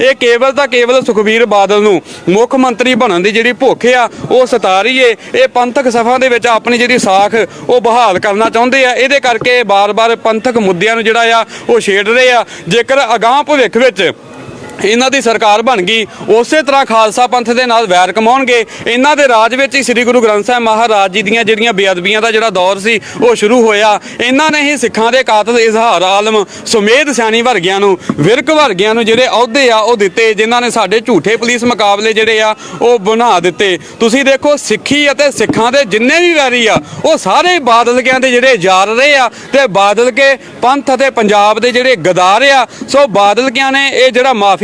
ਇਹ ਕੇਵਲ ਤਾਂ ਕੇਵਲ ਸੁਖਬੀਰ ਬਾਦਲ ਨੂੰ ਮੁੱਖ ਮੰਤਰੀ ਬਣਨ ਦੀ ਜਿਹੜੀ ਭੁੱਖ ਆ, ਉਹ ਸਤਾ ਰਹੀ ਏ। ਇਹ ਪੰਥਕ ਸਫਾ ਦੇ ਵਿੱਚ ਆਪਣੀ ਜਿਹੜੀ ਸਾਖ, ਉਹ ਬਹਾਲ ਕਰਨਾ ਚਾਹੁੰਦੇ ਆ। ਇਹਦੇ ਕਰਕੇ ਬਾਰ-ਬਾਰ ਪੰਥਕ ਮੁੱਦਿਆਂ ਨੂੰ ਜਿਹੜਾ ਆ, ਉਹ ਛੇੜ ਰਹੇ ਆ। ਜੇਕਰ ਅਗਾਹ ਭਵਿੱਖ ਵਿੱਚ ਇਹਨਾਂ ਦੀ ਸਰਕਾਰ ਬਣ ਗਈ। ਉਸੇ ਤਰ੍ਹਾਂ ਖਾਲਸਾ ਪੰਥ ਦੇ ਨਾਲ ਵੈਰ ਕਮਾਉਣਗੇ। ਇਹਨਾਂ ਦੇ ਰਾਜ ਵਿੱਚ ਹੀ ਸ੍ਰੀ ਗੁਰੂ ਗ੍ਰੰਥ ਸਾਹਿਬ ਮਹਾਰਾਜ ਜੀ ਦੀਆਂ ਜਿਹੜੀਆਂ ਬੇਅਦਬੀਆਂ ਦਾ ਜਿਹੜਾ ਦੌਰ ਸੀ, ਉਹ ਸ਼ੁਰੂ ਹੋਇਆ। ਇਹਨਾਂ ਨੇ ਹੀ ਸਿੱਖਾਂ ਦੇ ਕਾਤਲ ਇਜ਼ਹਾਰ ਆਲਮ ਸੁਮੇਧ ਸਿਆਣੀ ਵਰਗਿਆਂ ਨੂੰ, ਵਿਰਕ ਵਰਗਿਆਂ ਨੂੰ ਜਿਹੜੇ ਅਹੁਦੇ ਆ, ਉਹ ਦਿੱਤੇ, ਜਿਨ੍ਹਾਂ ਨੇ ਸਾਡੇ ਝੂਠੇ ਪੁਲਿਸ ਮੁਕਾਬਲੇ ਜਿਹੜੇ ਆ, ਉਹ ਬਣਾ ਦਿੱਤੇ। ਤੁਸੀਂ ਦੇਖੋ, ਸਿੱਖੀ ਅਤੇ ਸਿੱਖਾਂ ਦੇ ਜਿੰਨੇ ਵੀ ਵੈਰੀ ਆ, ਉਹ ਸਾਰੇ ਬਾਦਲਕਿਆਂ ਦੇ ਜਿਹੜੇ ਯਾਰ ਰਹੇ ਆ, ਤੇ ਬਾਦਲ ਕੇ ਪੰਥ ਅਤੇ ਪੰਜਾਬ ਦੇ ਜਿਹੜੇ ਗਦਾਰ ਆ, ਸੋ ਬਾਦਲਕਿਆਂ ਨੇ ਇਹ ਜਿਹੜਾ ਮਾਫੀ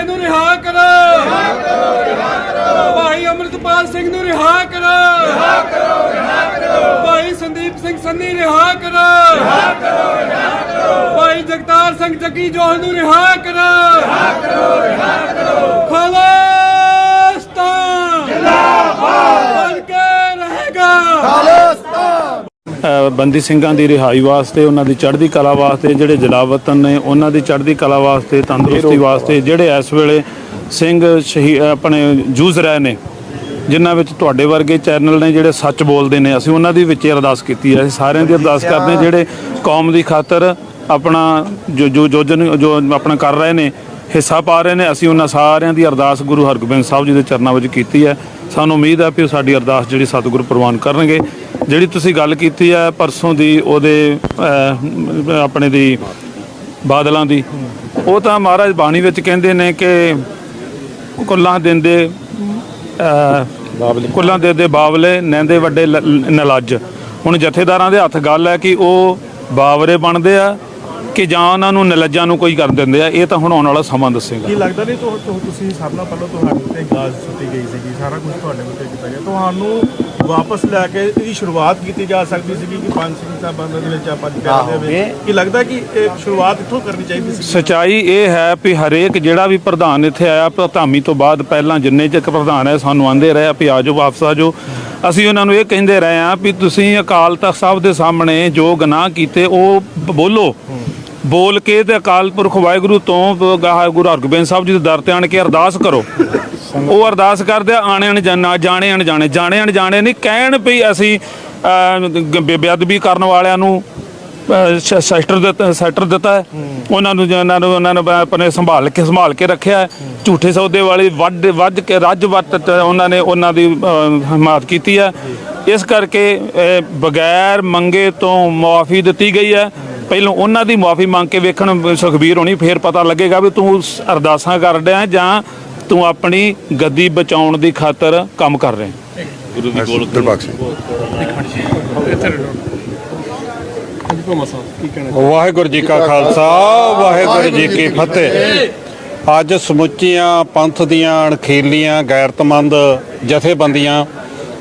ਪਿਓਰੇ ਨੂੰ ਰਿਹਾ ਕਰੋ। ਭਾਈ ਅਮਰਤਪਾਲ ਸਿੰਘ ਨੂੰ ਰਿਹਾ ਕਰੋ। ਰਿਹਾ ਕਰੋ ਰਿਹਾ ਕਰੋ ਭਾਈ ਸੰਦੀਪ ਸਿੰਘ ਸੰਨੀ ਰਿਹਾ ਕਰੋ। ਰਿਹਾ ਕਰੋ ਰਿਹਾ ਕਰੋ ਭਾਈ ਜਗਤਾਰ ਸਿੰਘ ਜੱਗੀ ਜੋਹਲ ਨੂੰ ਰਿਹਾ ਕਰੋ। ਰਿਹਾ ਕਰੋ ਰਿਹਾ ਕਰੋ ਖਾਲਸਤਾਨ ਜਿੰਦਾਬਾਦ ਬਣ ਕੇ ਰਹੇਗਾ ਅ, ਬੰਦੀ ਸਿੰਘਾਂ ਦੀ ਰਿਹਾਈ ਵਾਸਤੇ ਉਹਨਾਂ ਦੀ ਚੜ੍ਹਦੀ ਕਲਾ ਵਾਸਤੇ ਜਿਹੜੇ ਜਲਾਵਤਨ ਨੇ ਉਹਨਾਂ ਦੀ ਚੜ੍ਹਦੀ ਕਲਾ ਵਾਸਤੇ ਤੰਦਰੁਸਤੀ ਵਾਸਤੇ ਜਿਹੜੇ ਇਸ ਵੇਲੇ ਸਿੰਘ ਸ਼ਹੀ ਆਪਣੇ ਜੂਝ ਰਹੇ ਨੇ ਜਿਨ੍ਹਾਂ ਵਿੱਚ ਤੁਹਾਡੇ ਵਰਗੇ ਚੈਨਲ ਨੇ ਜਿਹੜੇ ਸੱਚ ਬੋਲਦੇ ਨੇ ਅਸੀਂ ਉਹਨਾਂ ਦੀ ਵਿੱਚ ਅਰਦਾਸ ਕੀਤੀ ਹੈ। ਅਸੀਂ ਸਾਰਿਆਂ ਦੀ ਅਰਦਾਸ ਕਰਦੇ ਹਾਂ ਜਿਹੜੇ ਕੌਮ ਦੀ ਖਾਤਰ ਆਪਣਾ ਜੋ ਜੋ ਜੋਜਨ ਜੋ ਆਪਣਾ ਕਰ ਰਹੇ ਨੇ ਹਿੱਸਾ ਪਾ ਰਹੇ ਨੇ ਅਸੀਂ ਉਹਨਾਂ ਸਾਰਿਆਂ ਦੀ ਅਰਦਾਸ ਗੁਰੂ ਹਰਗੋਬਿੰਦ ਸਾਹਿਬ ਜੀ ਦੇ ਚਰਨਾਂ ਵਿੱਚ ਕੀਤੀ ਹੈ। ਸਾਨੂੰ ਉਮੀਦ ਹੈ ਕਿ ਉਹ ਸਾਡੀ ਅਰਦਾਸ ਜਿਹੜੀ ਸਤਿਗੁਰੂ ਪ੍ਰਵਾਨ ਕਰਨਗੇ। ਜਿਹੜੀ ਤੁਸੀਂ ਗੱਲ ਕੀਤੀ ਹੈ ਪਰਸੋਂ ਦੀ ਉਹਦੇ ਆਪਣੇ ਦੀ ਬਾਦਲਾਂ ਦੀ, ਉਹ ਤਾਂ ਮਹਾਰਾਜ ਬਾਣੀ ਵਿੱਚ ਕਹਿੰਦੇ ਨੇ ਕਿ ਕੁੱਲਾਂ ਦਿੰਦੇ ਕੁੱਲਾਂ ਦੇ ਦੇ ਬਾਬਲੇ ਨੈਂਦੇ ਵੱਡੇ ਲ- ਨਲੱਜ। ਹੁਣ ਜਥੇਦਾਰਾਂ ਦੇ ਹੱਥ ਗੱਲ ਹੈ ਕਿ ਉਹ ਬਾਵਰੇ ਬਣਦੇ ਆ ਕਿ ਜਾਂ ਉਹਨਾਂ ਨੂੰ ਨਲੱਜਾਂ ਨੂੰ ਕੋਈ ਕਰ ਦਿੰਦੇ ਆ ਇਹ ਤਾਂ ਹੁਣ ਆਉਣ ਵਾਲਾ ਸਮਾਂ ਦੱਸੇਗਾ। ਕੀ ਲੱਗਦਾ ਨਹੀਂ ਤੁਹ ਤੁਹ- ਤੁਸੀਂ ਸਭ ਨਾਲ ਪਹਿਲਾਂ ਤੁਹਾਡੇ ਉੱਤੇ ਗਾਜ਼ ਸੁੱਟੀ ਗਈ ਸੀਗੀ ਸਾਰਾ ਕੁਝ ਤੁਹਾਡੇ ਉੱਤੇ ਕੀਤਾ ਗਿਆ। ਤੁਹਾਨੂੰ ਵਾਪਸ ਲੈ ਕੇ ਇਹਦੀ ਸ਼ੁਰੂਆਤ ਕੀਤੀ ਜਾ ਸਕਦੀ ਸੀਗੀ ਕਿ ਪੰਜ ਸਿੰਘ ਸਾਹਿਬਾਂ ਦੇ ਵਿੱਚ ਆਪਾਂ ਪਿਆਰ ਦੇ ਵਿੱਚ ਕੀ ਲੱਗਦਾ ਕਿ ਇਹ ਸ਼ੁਰੂਆਤ ਇੱਥੋਂ ਕਰਨੀ ਚਾਹੀਦੀ ਸੀ ਸਚਾਈ ਇਹ ਹੈ ਵੀ ਹਰੇਕ ਜਿਹੜਾ ਵੀ ਪ੍ਰਧਾਨ ਇੱਥੇ ਆਇਆ ਪ੍ਰਧਾਮੀ ਤੋਂ ਬਾਅਦ ਪਹਿਲਾਂ ਜਿੰਨੇ ਚੱਕ ਪ੍ਰਧਾਨ ਹੈ ਸਾਨੂੰ ਆਂਦੇ ਰਹੇ ਆ ਵੀ ਆਜੋ ਵਾਪਸ ਆਜੋ ਅਸੀਂ ਉਹਨਾਂ ਨੂੰ ਇਹ ਕਹਿੰਦੇ ਰਹੇ ਆ ਵੀ ਤੁਸੀਂ ਅਕਾਲ ਤਖਤ ਸਾਹਿਬ ਦੇ ਸਾਹਮਣੇ ਜੋ ਗੁਨਾਹ ਕੀਤੇ ਉਹ ਬ- ਬੋਲੋ। ਬੋਲ ਕੇ ਤੇ ਅਕਾਲ ਪੁਰਖ ਵਾਹਿਗੁਰੂ ਤੋਂ ਗਾਹ ਗੁਰੂ ਹਰਗੋਬਿੰਦ ਸਾਹਿਬ ਜੀ ਦੇ ਦਰ ਤੇ ਆਣ ਕੇ ਅਰਦਾਸ ਕਰੋ। ਉਹ ਅਰਦਾਸ ਕਰਦੇ ਆਣੇ ਅਣਜਾਣੇ ਜਾਣੇ ਅਣਜਾਣੇ ਜਾਣੇ ਅਣਜਾਣੇ ਨਹੀਂ ਕਹਿਣ ਵੀ ਅਸੀਂ ਬੇਅਦਬੀ ਕਰਨ ਵਾਲਿਆਂ ਨੂੰ ਸੈਕਟਰ ਦਿੱਤਾ ਸੈਕਟਰ ਦਿੱਤਾ ਹੈ। ਉਹਨਾਂ ਨੂੰ ਜਿਹਨਾਂ ਨੂੰ ਉਹਨਾਂ ਨੇ ਆਪਣੇ ਸੰਭਾਲ ਕੇ ਸੰਭਾਲ ਕੇ ਰੱਖਿਆ ਝੂਠੇ ਸੌਦੇ ਵਾਲੀ ਵੱਡ ਵੱਜ ਕੇ ਰੱਜ ਵੱਟ ਉਹਨਾਂ ਨੇ ਉਹਨਾਂ ਦੀ ਹਮਾਇਤ ਕੀਤੀ ਹੈ। ਇਸ ਕਰਕੇ ਬਗੈਰ ਮੰਗੇ ਤੋਂ ਮੁਆਫੀ ਦਿੱਤੀ ਗਈ ਹੈ। ਪਹਿਲਾਂ ਉਹਨਾਂ ਦੀ ਮੁਆਫੀ ਮੰਗ ਕੇ ਵੇਖਣ ਸੁਖਬੀਰ ਹੋਣੀ ਫੇਰ ਪਤਾ ਲੱਗੇਗਾ ਵੀ ਤੂੰ ਅਰਦਾਸਾਂ ਕਰ ਰਿਹਾ ਜਾਂ ਤੂੰ ਆਪਣੀ ਗੱਦੀ ਬਚਾਉਣ ਦੀ ਖਾਤਰ ਕੰਮ ਕਰ ਰਿਹਾ ਸਿੰਘ। ਵਾਹਿਗੁਰੂ ਜੀ ਕਾ ਖਾਲਸਾ ਵਾਹਿਗੁਰੂ ਜੀ ਕੀ ਫਤਿਹ। ਅੱਜ ਸਮੁੱਚੀਆਂ ਪੰਥ ਦੀਆਂ ਅਣਖੀਲੀਆਂ ਗੈਰਤਮੰਦ ਜਥੇਬੰਦੀਆਂ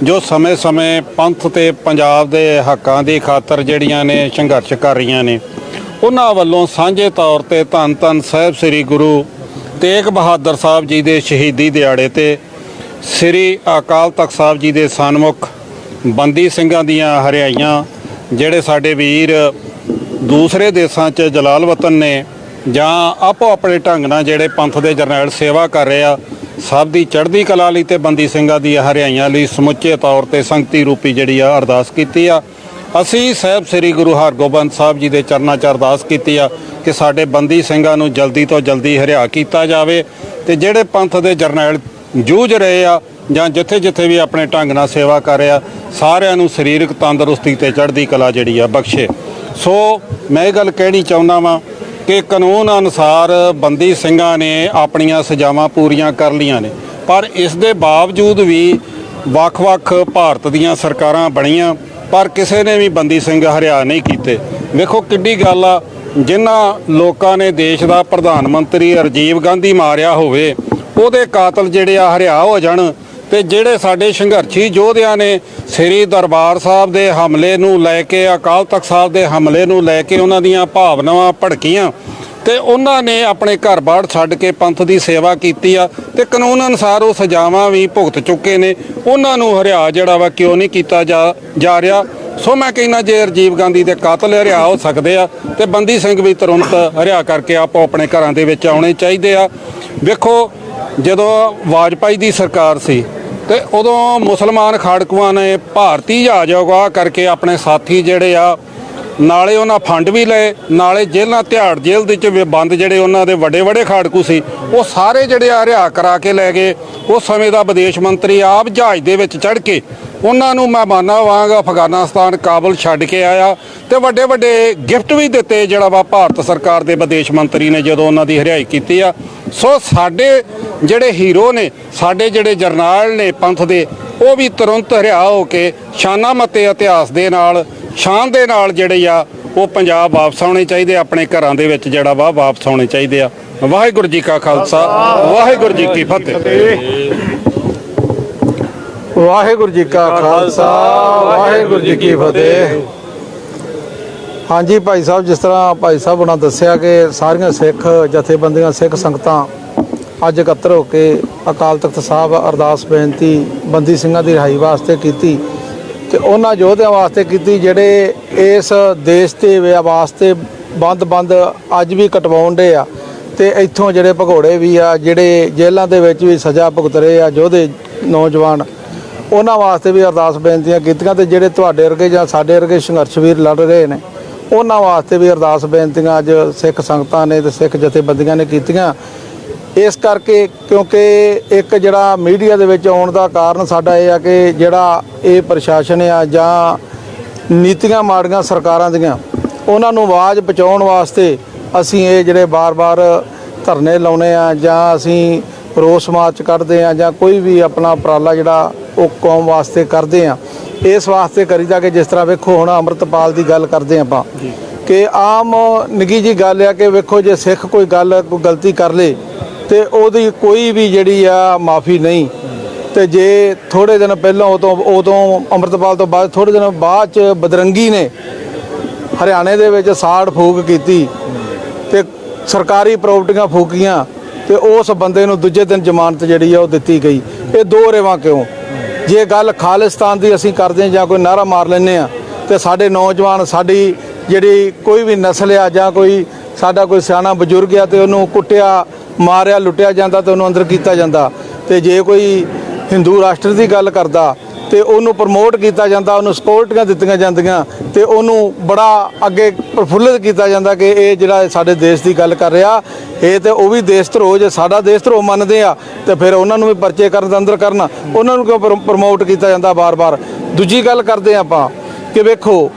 ਜੋ ਸਮੇਂ-ਸਮੇਂ ਪੰਥ ਤੇ ਪੰਜਾਬ ਦੇ ਹੱਕਾਂ ਦੀ ਖਾਤਰ ਜਿਹੜੀਆਂ ਨੇ ਸੰਘਰਸ਼ ਕਰ ਰਹੀਆਂ ਨੇ, ਉਹਨਾਂ ਵੱਲੋਂ ਸਾਂਝੇ ਤੌਰ ਤੇ ਧੰਨ ਧੰਨ ਸਾਹਿਬ ਸ੍ਰੀ ਗੁਰੂ ਤੇਗ ਬਹਾਦਰ ਸਾਹਿਬ ਜੀ ਦੇ ਸ਼ਹੀਦੀ ਦਿਹਾੜੇ ਤੇ ਸ੍ਰੀ ਅਕਾਲ ਤਖਤ ਸਾਹਿਬ ਜੀ ਦੇ ਸਨਮੁਖ ਬੰਦੀ ਸਿੰਘਾਂ ਦੀਆਂ ਹਰਿਆਈਆਂ, ਜਿਹੜੇ ਸਾਡੇ ਵੀਰ ਦੂਸਰੇ ਦੇਸ਼ਾਂ 'ਚ ਜਲਾਲ ਵਤਨ ਨੇ ਜਾਂ ਆਪੋ ਆਪਣੇ ਢੰਗ ਨਾਲ ਜਿਹੜੇ ਪੰਥ ਦੇ ਜਰਨੈਲ ਸੇਵਾ ਕਰ ਰਹੇ ਆ ਸਭ ਦੀ ਚੜ੍ਹਦੀ ਕਲਾ ਲਈ ਤੇ ਬੰਦੀ ਸਿੰਘਾਂ ਦੀ ਹਰਿਆਈਆਂ ਲਈ ਸਮੁੱਚੇ ਤੌਰ ਤੇ ਸੰਗਤੀ ਰੂਪੀ ਜਿਹੜੀ ਆ ਅਰਦਾਸ ਕੀਤੀ ਆ। ਅਸੀਂ ਸਾਹਿਬ ਸ੍ਰੀ ਗੁਰੂ ਹਰਗੋਬਿੰਦ ਸਾਹਿਬ ਜੀ ਦੇ ਚਰਨਾਂ 'ਚ ਅਰਦਾਸ ਕੀਤੀ ਆ ਕਿ ਸਾਡੇ ਬੰਦੀ ਸਿੰਘਾਂ ਨੂੰ ਜਲਦੀ ਤੋਂ ਜਲਦੀ ਹਰਿਆ ਕੀਤਾ ਜਾਵੇ ਤੇ ਜਿਹੜੇ ਪੰਥ ਦੇ ਜਰਨੈਲ ਜੂਝ ਰਹੇ ਆ ਜਾਂ ਜਿੱਥੇ ਜਿੱਥੇ ਵੀ ਆਪਣੇ ਢੰਗ ਨਾਲ ਸੇਵਾ ਕਰ ਰਿਹਾ, ਸਾਰਿਆਂ ਨੂੰ ਸਰੀਰਕ ਤੰਦਰੁਸਤੀ ਤੇ ਚੜ੍ਹਦੀ ਕਲਾ ਜਿਹੜੀ ਆ ਬਖਸ਼ੇ। ਸੋ ਮੈਂ ਇਹ ਗੱਲ ਕਹਿਣੀ ਚਾਹੁੰਦਾ ਵਾਂ ਕਿ ਕਾਨੂੰਨ ਅਨੁਸਾਰ ਬੰਦੀ ਸਿੰਘਾਂ ਨੇ ਆਪਣੀਆਂ ਸਜ਼ਾਵਾਂ ਪੂਰੀਆਂ ਕਰ ਲੀਆਂ ਨੇ। ਪਰ ਇਸ ਦੇ ਬਾਵਜੂਦ ਵੀ ਵੱਖ-ਵੱਖ ਭਾਰਤ ਦੀਆਂ ਸਰਕਾਰਾਂ ਬਣੀਆਂ, ਪਰ ਕਿਸੇ ਨੇ ਵੀ ਬੰਦੀ ਸਿੰਘ ਹਰਿਆ ਨਹੀਂ ਕੀਤੇ। ਵੇਖੋ ਕਿੱਡੀ ਗੱਲ ਆ, ਜਿਨ੍ਹਾਂ ਲੋਕਾਂ ਨੇ ਦੇਸ਼ ਦਾ ਪ੍ਰਧਾਨ ਮੰਤਰੀ ਰਾਜੀਵ ਗਾਂਧੀ ਮਾਰਿਆ ਹੋਵੇ, ਉਹਦੇ ਕਾਤਲ ਜਿਹੜੇ ਆ ਹਰਿਆ ਹੋ ਜਾਣ ਤੇ ਜਿਹੜੇ ਸਾਡੇ ਸੰਘਰਸ਼ੀ ਯੋਧਿਆਂ ਨੇ ਸ੍ਰੀ ਦਰਬਾਰ ਸਾਹਿਬ ਦੇ ਹਮਲੇ ਨੂੰ ਲੈ ਕੇ, ਅਕਾਲ ਤਖਤ ਸਾਹਿਬ ਦੇ ਹਮਲੇ ਨੂੰ ਲੈ ਕੇ ਉਹਨਾਂ ਦੀਆਂ ਭਾਵਨਾਵਾਂ ਭੜਕੀਆਂ ਤੇ ਉਹਨਾਂ ਨੇ ਆਪਣੇ ਘਰ-ਬਾਰ ਛੱਡ ਕੇ ਪੰਥ ਦੀ ਸੇਵਾ ਕੀਤੀ ਆ ਤੇ ਕਾਨੂੰਨ ਅਨੁਸਾਰ ਉਹ ਸਜ਼ਾਵਾਂ ਵੀ ਭੁਗਤ ਚੁੱਕੇ ਨੇ। ਉਹਨਾਂ ਨੂੰ ਹਰਿਆ ਜਿਹੜਾ ਵਾ ਕਿਉਂ ਨਹੀਂ ਕੀਤਾ ਜਾ ਰਿਹਾ? ਸੋ ਮੈਂ ਕਹਿੰਦਾ ਜੇ ਰਾਜੀਵ ਗਾਂਧੀ ਦੇ ਕਾਤਲ ਹਰਿਆ ਹੋ ਸਕਦੇ ਆ ਤੇ ਬੰਦੀ ਸਿੰਘ ਵੀ ਤੁਰੰਤ ਹਰਿਆ ਕਰਕੇ ਆਪੋ ਆਪਣੇ ਘਰਾਂ ਦੇ ਵਿੱਚ ਆਉਣੇ ਚਾਹੀਦੇ ਆ। ਵੇਖੋ, ਜਦੋਂ ਵਾਜਪਾਈ ਦੀ ਸਰਕਾਰ ਸੀ ਤੇ ਉਦੋਂ ਮੁਸਲਮਾਨ ਖਾੜਕੂਆਂ ਨੇ ਭਾਰਤੀ ਜਹਾਜ਼ ਅਗਵਾ ਕਰਕੇ ਆਪਣੇ ਸਾਥੀ ਜਿਹੜੇ ਆ, ਨਾਲੇ ਉਹਨਾਂ ਫੰਡ ਵੀ ਲਏ, ਨਾਲੇ ਜੇਲ੍ਹਾਂ ਤਿਹਾੜ ਜੇਲ੍ਹ ਦੇ ਵਿੱਚ ਬੰਦ ਜਿਹੜੇ ਉਹਨਾਂ ਦੇ ਵੱਡੇ ਵੱਡੇ ਖਾੜਕੂ ਸੀ, ਉਹ ਸਾਰੇ ਜਿਹੜੇ ਆ ਰਿਹਾ ਕਰਾ ਕੇ ਲੈ ਗਏ। ਉਸ ਸਮੇਂ ਦਾ ਵਿਦੇਸ਼ ਮੰਤਰੀ ਆਪ ਜਹਾਜ਼ ਦੇ ਵਿੱਚ ਚੜ੍ਹ ਕੇ ਉਹਨਾਂ ਨੂੰ ਮਹਿਮਾਨਾਂ ਵਾਂਗ ਅਫਗਾਨਿਸਤਾਨ ਕਾਬਲ ਛੱਡ ਕੇ ਆਇਆ ਤੇ ਵੱਡੇ ਵੱਡੇ ਗਿਫਟ ਵੀ ਦਿੱਤੇ ਜਿਹੜਾ ਵਾ ਭਾਰਤ ਸਰਕਾਰ ਦੇ ਵਿਦੇਸ਼ ਮੰਤਰੀ ਨੇ ਜਦੋਂ ਉਹਨਾਂ ਦੀ ਹਰਿਆਈ ਕੀਤੀ ਆ। ਸੋ ਸਾਡੇ ਜਿਹੜੇ ਹੀਰੋ ਨੇ ਸਾਡੇ ਜਿਹੜੇ ਜਰਨੈਲ ਨੇ ਪੰਥ ਦੇ ਉਹ ਵੀ ਤੁਰੰਤ ਹਰਿਆ ਹੋ ਕੇ ਸ਼ਾਨਾ ਮਤੇ ਇਤਿਹਾਸ ਦੇ ਨਾਲ ਸ਼ਾਨ ਦੇ ਨਾਲ ਜਿਹੜੇ ਆ ਉਹ ਪੰਜਾਬ ਵਾਪਸ ਆਉਣੇ ਚਾਹੀਦੇ ਆ, ਆਪਣੇ ਘਰਾਂ ਦੇ ਵਿੱਚ ਜਿਹੜਾ ਵਾ ਵਾਪਸ ਆਉਣੇ ਚਾਹੀਦੇ ਆ। ਵਾਹਿਗੁਰੂ ਜੀ ਕਾ ਖਾਲਸਾ ਵਾਹਿਗੁਰੂ ਜੀ ਕੀ ਫਤਿਹ। ਵਾਹਿਗੁਰੂ ਜੀ ਕਾ ਖਾਲਸਾ ਵਾਹਿਗੁਰੂ ਜੀ ਕੀ ਫਤਿਹ। ਹਾਂਜੀ ਭਾਈ ਸਾਹਿਬ, ਜਿਸ ਤਰ੍ਹਾਂ ਭਾਈ ਸਾਹਿਬ ਉਹਨਾਂ ਦੱਸਿਆ ਕਿ ਸਾਰੀਆਂ ਸਿੱਖ ਜਥੇਬੰਦੀਆਂ, ਸਿੱਖ ਸੰਗਤਾਂ ਅੱਜ ਇਕੱਤਰ ਹੋ ਕੇ ਅਕਾਲ ਤਖਤ ਸਾਹਿਬ ਅਰਦਾਸ ਬੇਨਤੀ ਬੰਦੀ ਸਿੰਘਾਂ ਦੀ ਰਿਹਾਈ ਵਾਸਤੇ ਕੀਤੀ ਤੇ ਉਹਨਾਂ ਯੋਧਿਆਂ ਵਾਸਤੇ ਕੀਤੀ, ਜਿਹੜੇ ਇਸ ਦੇਸ਼ ਤੇ ਵਿਆ ਵਾਸਤੇ ਬੰਦ-ਬੰਦ ਅੱਜ ਵੀ ਕਟਵਾਉਣ ਦੇ ਆ ਤੇ ਇੱਥੋਂ ਜਿਹੜੇ ਭਗੌੜੇ ਵੀ ਆ, ਜਿਹੜੇ ਜੇਲ੍ਹਾਂ ਦੇ ਵਿੱਚ ਵੀ ਸਜ਼ਾ ਭੁਗਤ ਰਹੇ ਆ ਯੋਧੇ ਨੌਜਵਾਨ, ਉਹਨਾਂ ਵਾਸਤੇ ਵੀ ਅਰਦਾਸ ਬੇਨਤੀਆਂ ਕੀਤੀਆਂ ਤੇ ਜਿਹੜੇ ਤੁਹਾਡੇ ਵਰਗੇ ਜਾਂ ਸਾਡੇ ਵਰਗੇ ਸੰਘਰਸ਼ ਵੀਰ ਲੜ ਰਹੇ ਨੇ ਉਹਨਾਂ ਵਾਸਤੇ ਵੀ ਅਰਦਾਸ ਬੇਨਤੀਆਂ ਅੱਜ ਸਿੱਖ ਸੰਗਤਾਂ ਨੇ ਤੇ ਸਿੱਖ ਜਥੇਬੰਦੀਆਂ ਨੇ ਕੀਤੀਆਂ। ਇਸ ਕਰਕੇ ਕਿਉਂਕਿ ਇੱਕ ਜਿਹੜਾ ਮੀਡੀਆ ਦੇ ਵਿੱਚ ਆਉਣ ਦਾ ਕਾਰਨ ਸਾਡਾ ਇਹ ਆ ਕਿ ਜਿਹੜਾ ਇਹ ਪ੍ਰਸ਼ਾਸਨ ਆ ਜਾਂ ਨੀਤੀਆਂ ਮਾੜੀਆਂ ਸਰਕਾਰਾਂ ਦੀਆਂ, ਉਹਨਾਂ ਨੂੰ ਆਵਾਜ਼ ਪਹੁੰਚਾਉਣ ਵਾਸਤੇ ਅਸੀਂ ਇਹ ਜਿਹੜੇ ਬਾਰ-ਬਾਰ ਧਰਨੇ ਲਾਉਨੇ ਆ ਜਾਂ ਅਸੀਂ ਰੋਸ ਮਾਰਚ ਕੱਢਦੇ ਆ ਜਾਂ ਕੋਈ ਵੀ ਆਪਣਾ ਉਪਰਾਲਾ ਜਿਹੜਾ ਉਹ ਕੌਮ ਵਾਸਤੇ ਕਰਦੇ ਆ। ਇਸ ਵਾਸਤੇ ਕਰੀਦਾ ਕਿ ਜਿਸ ਤਰ੍ਹਾਂ ਵੇਖੋ ਹੁਣ ਅੰਮ੍ਰਿਤਪਾਲ ਦੀ ਗੱਲ ਕਰਦੇ ਆਪਾਂ ਕਿ ਆਮ ਨਿੱਗੀ ਜੀ ਗੱਲ ਆ ਕਿ ਵੇਖੋ ਜੇ ਸਿੱਖ ਕੋਈ ਗੱਲ ਕੋਈ ਗਲਤੀ ਕਰ ਲੇ ਤੇ ਉਹਦੀ ਕੋਈ ਵੀ ਜਿਹੜੀ ਆ ਮਾਫੀ ਨਹੀਂ। ਤੇ ਜੇ ਥੋੜੇ ਦਿਨ ਪਹਿਲਾਂ ਉਦੋਂ ਉਦੋਂ ਅੰਮ੍ਰਿਤਪਾਲ ਤੋਂ ਬਾਅਦ ਥੋੜੇ ਦਿਨ ਬਾਅਦ ਚ ਬਦਰੰਗੀ ਨੇ ਹਰਿਆਣੇ ਦੇ ਵਿੱਚ ਸਾੜ ਫੂਕ ਕੀਤੀ ਤੇ ਸਰਕਾਰੀ ਪ੍ਰਾਪਰਟੀਆਂ ਫੂਕੀਆਂ ਤੇ ਉਸ ਬੰਦੇ ਨੂੰ ਦੂਜੇ ਦਿਨ ਜ਼ਮਾਨਤ ਜਿਹੜੀ ਆ ਉਹ ਦਿੱਤੀ ਗਈ। ਇਹ ਦੋ ਰੇਵਾਂ ਕਿਉਂ? ਜੇ ਗੱਲ ਖਾਲਿਸਤਾਨ ਦੀ ਅਸੀਂ ਕਰਦੇ ਹਾਂ ਜਾਂ ਕੋਈ ਨਾਰਾ ਮਾਰ ਲੈਂਦੇ ਆ ਤੇ ਸਾਡੇ ਨੌਜਵਾਨ, ਸਾਡੀ ਜਿਹੜੀ ਕੋਈ ਵੀ ਨਸਲ ਆ ਜਾਂ ਕੋਈ ਸਾਡਾ ਕੋਈ ਸਿਆਣਾ ਬਜ਼ੁਰਗ ਆ ਤੇ ਉਹਨੂੰ ਕੁੱਟਿਆ, ਮਾਰਿਆ, ਲੁੱਟਿਆ ਜਾਂਦਾ ਤੇ ਉਹਨੂੰ ਅੰਦਰ ਕੀਤਾ ਜਾਂਦਾ। ਤੇ ਜੇ ਕੋਈ ਹਿੰਦੂ ਰਾਸ਼ਟਰ ਦੀ ਗੱਲ ਕਰਦਾ ਤੇ ਉਹਨੂੰ ਪ੍ਰਮੋਟ ਕੀਤਾ ਜਾਂਦਾ, ਉਹਨੂੰ ਸਕਿਉਰਟੀਆਂ ਦਿੱਤੀਆਂ ਜਾਂਦੀਆਂ ਤੇ ਉਹਨੂੰ ਬੜਾ ਅੱਗੇ ਪ੍ਰਫੁੱਲਿਤ ਕੀਤਾ ਜਾਂਦਾ ਕਿ ਇਹ ਜਿਹੜਾ ਸਾਡੇ ਦੇਸ਼ ਦੀ ਗੱਲ ਕਰ ਰਿਹਾ, ਇਹ ਤੇ ਉਹ ਵੀ ਦੇਸ਼ ਧਰੋ ਜੇ ਸਾਡਾ ਦੇਸ਼ ਧਰੋ ਮੰਨਦੇ ਆ, ਤੇ ਫਿਰ ਉਹਨਾਂ ਨੂੰ ਵੀ ਪਰਚੇ ਕਰਨ ਦੇ ਅੰਦਰ ਕਰਨ, ਉਹਨਾਂ ਨੂੰ ਕਿਉਂ ਪ੍ਰਮੋਟ ਕੀਤਾ ਜਾਂਦਾ ਬਾਰ-ਬਾਰ? ਦੂਜੀ ਗੱਲ ਕਰਦੇ ਹਾਂ ਆਪਾਂ ਕਿ ਵੇਖੋ,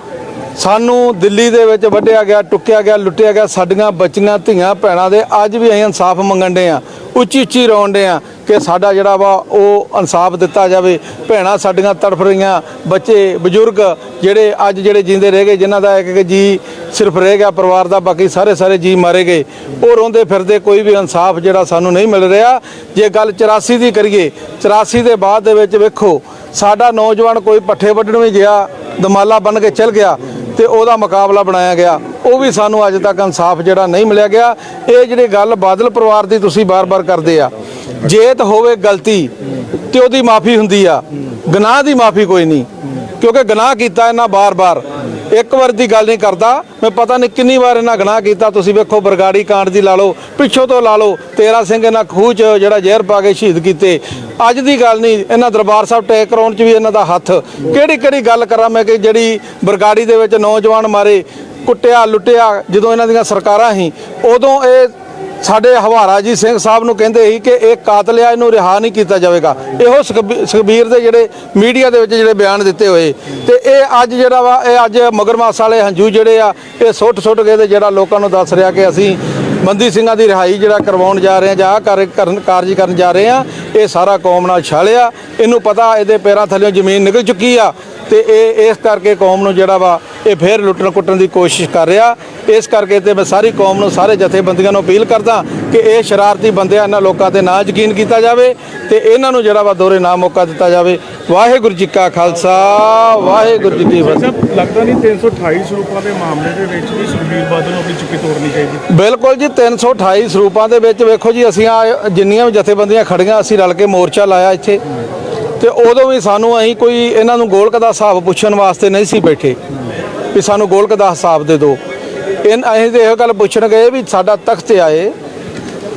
ਸਾਨੂੰ ਦਿੱਲੀ ਦੇ ਵਿੱਚ ਵੱਢਿਆ ਗਿਆ, ਟੁੱਕਿਆ ਗਿਆ, ਲੁੱਟਿਆ ਗਿਆ ਸਾਡੀਆਂ ਬੱਚੀਆਂ, ਧੀਆਂ, ਭੈਣਾਂ ਦੇ ਅੱਜ ਵੀ ਅਸੀਂ ਇਨਸਾਫ ਮੰਗਣ ਦੇ ਆ ਉੱਚੀ ਉੱਚੀ ਰੋਣ ਦੇ ਆ ਕਿ ਸਾਡਾ ਜਿਹੜਾ ਵਾ ਉਹ ਇਨਸਾਫ ਦਿੱਤਾ ਜਾਵੇ। ਭੈਣਾਂ ਸਾਡੀਆਂ ਤੜਫ ਰਹੀਆਂ, ਬੱਚੇ, ਬਜ਼ੁਰਗ ਜਿਹੜੇ ਅੱਜ ਜਿਹੜੇ ਜਿੰਦੇ ਰਹਿ ਗਏ, ਜਿਨ੍ਹਾਂ ਦਾ ਇੱਕ ਇੱਕ ਜੀ ਸਿਰਫ ਰਹਿ ਗਿਆ ਪਰਿਵਾਰ ਦਾ, ਬਾਕੀ ਸਾਰੇ ਸਾਰੇ ਜੀ ਮਾਰੇ ਗਏ। ਉਹ ਰੋਂਦੇ ਫਿਰਦੇ, ਕੋਈ ਵੀ ਇਨਸਾਫ ਜਿਹੜਾ ਸਾਨੂੰ ਨਹੀਂ ਮਿਲ ਰਿਹਾ। ਜੇ ਗੱਲ 84 ਦੀ ਕਰੀਏ 84 ਦੇ ਬਾਅਦ ਦੇ ਵਿੱਚ ਵੇਖੋ, ਸਾਡਾ ਨੌਜਵਾਨ ਕੋਈ ਪੱਠੇ ਵੱਢਣ ਵੀ ਗਿਆ, ਦਮਾਲਾ ਬਣ ਕੇ ਚਲ ਗਿਆ। ਤੇ ਉਹਦਾ ਮੁਕਾਬਲਾ ਬਣਾਇਆ ਗਿਆ। ਉਹ ਵੀ ਸਾਨੂੰ ਅੱਜ ਤੱਕ ਇਨਸਾਫ ਜਿਹੜਾ ਨਹੀਂ ਮਿਲਿਆ ਗਿਆ। ਇਹ ਜਿਹੜੀ ਗੱਲ ਬਾਦਲ ਪਰਿਵਾਰ ਦੀ ਤੁਸੀਂ ਬਾਰ-ਬਾਰ ਕਰਦੇ ਆ। ਜੇ ਤਾਂ ਹੋਵੇ ਗਲਤੀ, ਤੇ ਉਹਦੀ ਮਾਫੀ ਹੁੰਦੀ ਆ। ਗੁਨਾਹ ਦੀ ਮਾਫੀ ਕੋਈ ਨਹੀਂ। ਕਿਉਂਕਿ ਗੁਨਾਹ ਕੀਤਾ ਇਹਨਾਂ ਬਾਰ-ਬਾਰ। ਇੱਕ ਵਾਰ ਦੀ ਗੱਲ ਨਹੀਂ ਕਰਦਾ। ਮੈਂ ਪਤਾ ਨਹੀਂ ਕਿੰਨੀ ਵਾਰ ਇਹਨਾਂ ਗੁਨਾਹ ਕੀਤਾ। ਤੁਸੀਂ ਵੇਖੋ, ਬਰਗਾੜੀ ਕਾਂਡ ਦੀ ਲਾ ਲਓ, ਪਿੱਛੋਂ ਤੋਂ ਲਾ ਲਓ, ਤੇਰਾ ਸਿੰਘ ਇਹਨਾਂ ਖੂਹ 'ਚ ਜਿਹੜਾ ਜ਼ਹਿਰ ਪਾ ਕੇ ਸ਼ਹੀਦ ਕੀਤੇ। ਅੱਜ ਦੀ ਗੱਲ ਨਹੀਂ, ਇਹਨਾਂ ਦਰਬਾਰ ਸਾਹਿਬ ਟੈਕ ਕਰਾਉਣ 'ਚ ਵੀ ਇਹਨਾਂ ਦਾ ਹੱਥ। ਕਿਹੜੀ ਕਿਹੜੀ ਗੱਲ ਕਰਾਂ ਮੈਂ ਕਿ ਜਿਹੜੀ ਬਰਗਾੜੀ ਦੇ ਵਿੱਚ ਨੌਜਵਾਨ ਮਾਰੇ, ਕੁੱਟਿਆ, ਲੁੱਟਿਆ, ਜਦੋਂ ਇਹਨਾਂ ਦੀਆਂ ਸਰਕਾਰਾਂ ਸੀ, ਉਦੋਂ ਇਹ ਸਾਡੇ ਹਵਾਰਾ ਜੀ ਸਿੰਘ ਸਾਹਿਬ ਨੂੰ ਕਹਿੰਦੇ ਸੀ ਕਿ ਇਹ ਕਾਤਲ ਆ, ਇਹਨੂੰ ਰਿਹਾ ਨਹੀਂ ਕੀਤਾ ਜਾਵੇਗਾ। ਇਹੋ ਸੁਖਬੀ- ਸੁਖਬੀਰ ਦੇ ਜਿਹੜੇ ਮੀਡੀਆ ਦੇ ਵਿੱਚ ਜਿਹੜੇ ਬਿਆਨ ਦਿੱਤੇ ਹੋਏ। ਤੇ ਇਹ ਅੱਜ ਜਿਹੜਾ ਵਾ, ਇਹ ਅੱਜ ਮਗਰਮਾਸ ਵਾਲੇ ਹੰਝੂ ਜਿਹੜੇ ਆ, ਇਹ ਸੁੱਟ ਸੁੱਟ ਕੇ ਤੇ ਜਿਹੜਾ ਲੋਕਾਂ ਨੂੰ ਦੱਸ ਰਿਹਾ ਕਿ ਅਸੀਂ ਮੰਦੀ ਸਿੰਘਾਂ ਦੀ ਰਿਹਾਈ ਜਿਹੜਾ ਕਰਵਾਉਣ ਜਾ ਰਹੇ ਆ ਜਾਂ ਕਰ ਕਰਨ, ਕਾਰਜ ਕਰਨ ਜਾ ਰਹੇ ਆ ਇਹ ਸਾਰਾ ਕੌਮ ਨਾਲ ਛਾਲਿਆ ਇਹਨੂੰ ਪਤਾ, ਇਹਦੇ ਪੈਰਾਂ ਥੱਲੇੋਂ ਜ਼ਮੀਨ ਨਿਕਲ ਚੁੱਕੀ ਆ। ਤੇ ਇਹ, ਇਸ ਕਰਕੇ ਕੌਮ ਨੂੰ ਜਿਹੜਾ ਵਾ ਇਹ ਫੇਰ ਲੁੱਟਣ ਕੁੱਟਣ ਦੀ ਕੋਸ਼ਿਸ਼ ਕਰ ਰਿਹਾ। ਇਸ ਕਰਕੇ ਤੇ ਮੈਂ ਸਾਰੀ ਕੌਮ ਨੂੰ ਸਾਰੇ ਜਥੇਬੰਦੀਆਂ ਨੂੰ ਅਪੀਲ ਕਰਦਾ ਕਿ ਇਹ ਸ਼ਰਾਰਤੀ ਬੰਦਿਆਂ ਇਹਨਾਂ ਲੋਕਾਂ ਤੇ ਨਾ ਯਕੀਨ ਕੀਤਾ ਜਾਵੇ ਤੇ ਇਹਨਾਂ ਨੂੰ ਜਿਹੜਾ ਵਾ ਦੋਰੇ ਨਾ ਮੌਕਾ ਦਿੱਤਾ ਜਾਵੇ। ਵਾਹਿਗੁਰੂ ਜੀ ਕਾ ਖਾਲਸਾ ਵਾਹਿਗੁਰੂ ਜੀ ਕੀ ਫਤਿਹ। ਲੱਗਦਾ ਨਹੀਂ 328 ਸਰੂਪਾਂ ਦੇ ਮਾਮਲੇ ਦੇ ਵਿੱਚ ਵੀ ਸੁਖਬੀਰ ਬਾਦਲ ਨੂੰ ਆਪਣੀ ਚੁੱਕੀ ਤੋੜਨੀ ਚਾਹੀਦੀ। ਬਿਲਕੁਲ ਜੀ 328 ਸਰੂਪਾਂ ਦੇ ਵਿੱਚ ਵੇਖੋ ਜੀ ਅਸੀਂ ਜਿੰਨੀਆਂ ਵੀ ਜਥੇਬੰਦੀਆਂ ਖੜੀਆਂ ਅਸੀਂ ਰਲ ਕੇ ਮੋਰਚਾ ਲਾਇਆ ਇੱਥੇ। ਤੇ ਉਦੋਂ ਵੀ ਸਾਨੂੰ ਅਸੀਂ ਕੋਈ ਇਹਨਾਂ ਨੂੰ ਗੋਲਕ ਦਾ ਹਿਸਾਬ ਪੁੱਛਣ ਵਾਸਤੇ ਨਹੀਂ ਸੀ ਬੈਠੇ। ਵੀ ਸਾਨੂੰ ਗੋਲਕ ਦਾ ਹਿਸਾਬ ਦੇ। ਦਿਓ ਇਨ ਅਸੀਂ ਤੇ ਇਹੋ ਗੱਲ ਪੁੱਛਣ ਗਏ ਵੀ ਸਾਡਾ ਤਖਤ ਆਏ